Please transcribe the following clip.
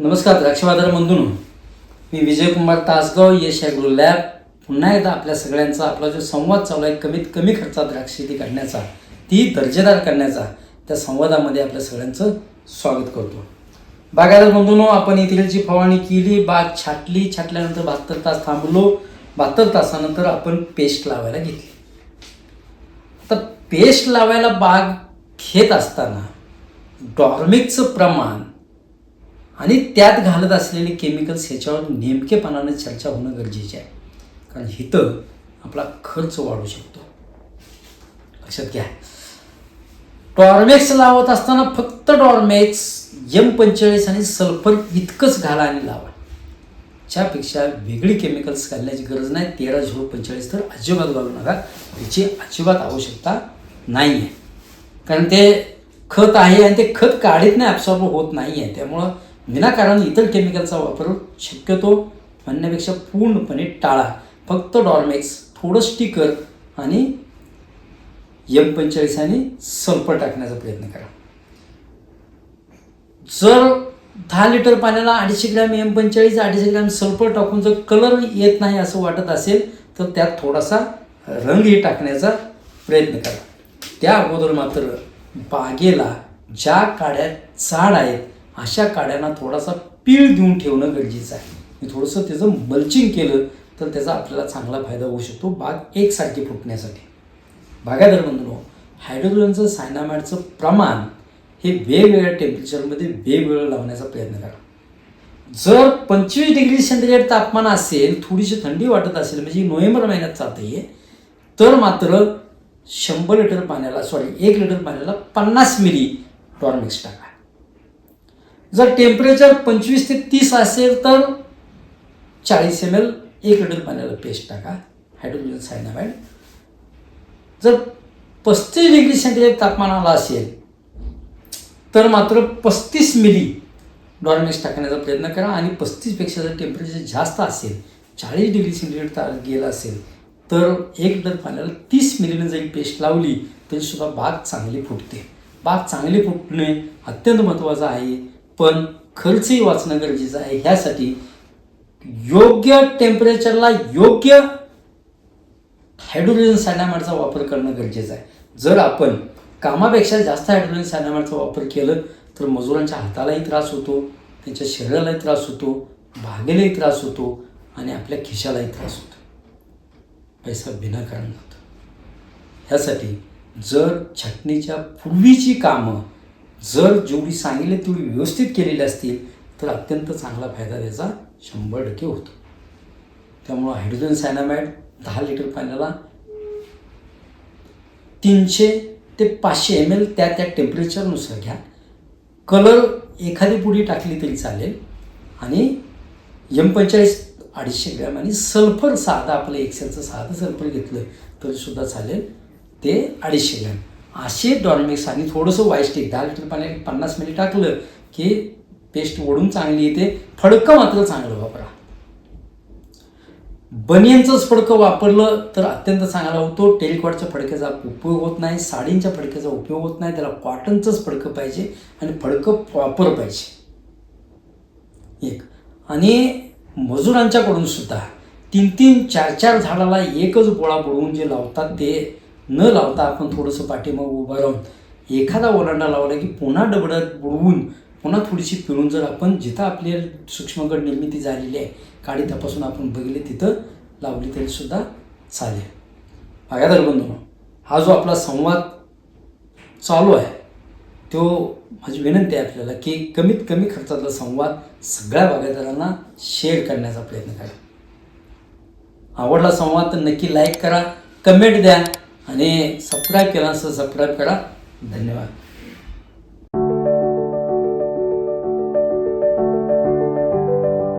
नमस्कार द्राक्षबाजार बंधून मी विजयकुमार तासगाव यश ॲग्रो लॅब. पुन्हा एकदा आपल्या सगळ्यांचा आपला जो संवाद चालू आहे कमीत कमी खर्चात द्राक्ष शेती काढण्याचा ती दर्जेदार करण्याचा त्या संवादामध्ये आपल्या सगळ्यांचं स्वागत करतो. बागायदार बंधूंनो आपण इथेची फवारणी केली बाग छाटली छाटल्यानंतर बहात्तर तास थांबलो. बहात्तर तासानंतर आपण पेस्ट लावायला घेतली. तर पेस्ट लावायला बाग घेत असताना डॉर्मिकचं प्रमाण आणि त्यात घालत असलेले केमिकल्स ह्याच्यावर नेमकेपणाने चर्चा होणं गरजेचे आहे. कारण इथं आपला खर्च वाढू शकतो. लक्षात घ्या. टॉर्मेक्स लावत असताना फक्त टॉर्मेक्स यम पंचेचाळीस आणि सल्फर इतकंच घाला आणि लावा. त्यापेक्षा वेगळी केमिकल्स घालण्याची गरज नाही तेरा झिरो पंचेचाळीस तर अजिबात घालू नका. त्याची अजिबात आवश्यकता नाही आहे कारण ते खत आहे आणि ते खत काढीत नाही ॲब्सॉर्ब होत नाही आहे त्यामुळं विनाकारण इतर केमिकलचा वापर शक्यतो म्हणण्यापेक्षा पूर्णपणे टाळा. फक्त डॉर्मेक्स थोडं स्टिकर आणि एम पंचेचाळीस आणि सल्फर टाकण्याचा प्रयत्न करा. जर दहा लिटर पाण्याला अडीचशे ग्रॅम एम पंचेचाळीस अडीचशे ग्रॅम सल्फर टाकून जर कलर येत नाही असं वाटत असेल तर त्यात थोडासा रंगही टाकण्याचा प्रयत्न करा. त्या अगोदर मात्र बागेला ज्या काड्या झाड आहेत अशा काड्यांना थोडासा पीळ देऊन ठेवणं गरजेचं आहे. मी थोडंसं त्याचं मल्चिंग केलं तर त्याचा आपल्याला चांगला फायदा होऊ शकतो. बाग एकसारखी फुटण्यासाठी. बागायदार बंधूंनो हायड्रोजनचं सायनामाइडचं प्रमाण हे वेगवेगळ्या टेम्परेचरमध्ये वेगवेगळं लावण्याचा प्रयत्न करा. जर पंचवीस डिग्री सेंटीग्रेड तापमान असेल थोडीशी थंडी वाटत असेल म्हणजे नोव्हेंबर महिन्यात चालते तर मात्र शंभर लिटर पाण्याला सॉरी एक लिटर पाण्याला पन्नास मिली डॉर्मिक्स टाका. जर टेम्परेचर पंचवीस ते तीस असेल तर चाळीस एम एल एक लिटर पाण्याला पेस्ट टाका. हायड्रोजन सायनामाइड जर पस्तीस डिग्री सेंटीग्रेड तापमानाला असेल तर मात्र पस्तीस मिली डॉर्मिक्स टाकण्याचा प्रयत्न करा. आणि पस्तीसपेक्षा जर टेम्परेचर जास्त असेल चाळीस डिग्री सेंटीग्रेड ता गेला असेल तर एक लिटर पाण्याला तीस मिलीनं जरी पेस्ट लावली तरीसुद्धा बाग चांगली फुटते. बाग चांगली फुटणे अत्यंत महत्त्वाचं आहे. पण खर्चही वाचणं गरजेचं आहे. ह्यासाठी योग्य टेम्परेचरला योग्य हायड्रोजन सायनामाइडचा वापर करणं गरजेचं आहे. जर आपण कामापेक्षा जास्त हायड्रोजन सायनामाइडचा वापर केलं तर मजुरांच्या हातालाही त्रास होतो त्यांच्या शरीरालाही त्रास होतो भागेलाही त्रास होतो आणि आपल्या खिशालाही त्रास होतो. पैसा विनाकारण जातो ह्यासाठी जर छाटणीच्या पूर्वीची कामं जर जेवढी सांगितले तेवढी व्यवस्थित केलेली असतील तर अत्यंत चांगला फायदा त्याचा शंभर टक्के होतो. त्यामुळं हायड्रोजन सायनामाइड दहा लिटर पाण्याला तीनशे ते पाचशे एम एल त्या त्या टेम्परेचरनुसार घ्या. कलर एखादी पुडी टाकली तरी चालेल. आणि एम पंचेचाळीस अडीचशे ग्रॅम आणि सल्फर साधं आपलं एक्सेलचं साधं सल्फर घेतलं तरीसुद्धा चालेल. ते अडीचशे ग्रॅम. असे डॉलमिक्स आणि थोडंसं वायस्टिक दहा लिटर पाणी पन्नास मिली टाकलं की पेस्ट ओढून चांगली येते. फडकं मात्र चांगलं वापरा. बनियनचंच फडकं वापरलं तर अत्यंत चांगला होतो. टेलिकॉटच्या फडक्याचा उपयोग होत नाही साडींच्या फडक्याचा उपयोग होत नाही त्याला कॉटनचंच फडकं पाहिजे आणि फडकं प्रॉपर पाहिजे. एक. आणि मजुरांच्याकडून सुद्धा तीन तीन चार चार झाडाला एकच गोळा बुडवून जे लावतात ते न लावता आपण थोडंसं पाठीमाग उभं राहून एखादा ओलांडा लावला की पुन्हा डबडत बुडवून पुन्हा थोडीशी पिळून जर आपण जिथं आपली सूक्ष्मगड निर्मिती झालेली आहे काडी तपासून आपण बघितले तिथं लावली तरीसुद्धा चालेल. बागायदार बंधू हा जो आपला संवाद चालू आहे तो माझी विनंती आहे आपल्याला की कमीत कमी खर्चातला संवाद सगळ्या भागीदारांना शेअर करण्याचा प्रयत्न करा. आवडला संवाद तर नक्की लाईक करा कमेंट द्या. आणि सबस्क्राईब केला असं सबस्क्राईब करा. धन्यवाद.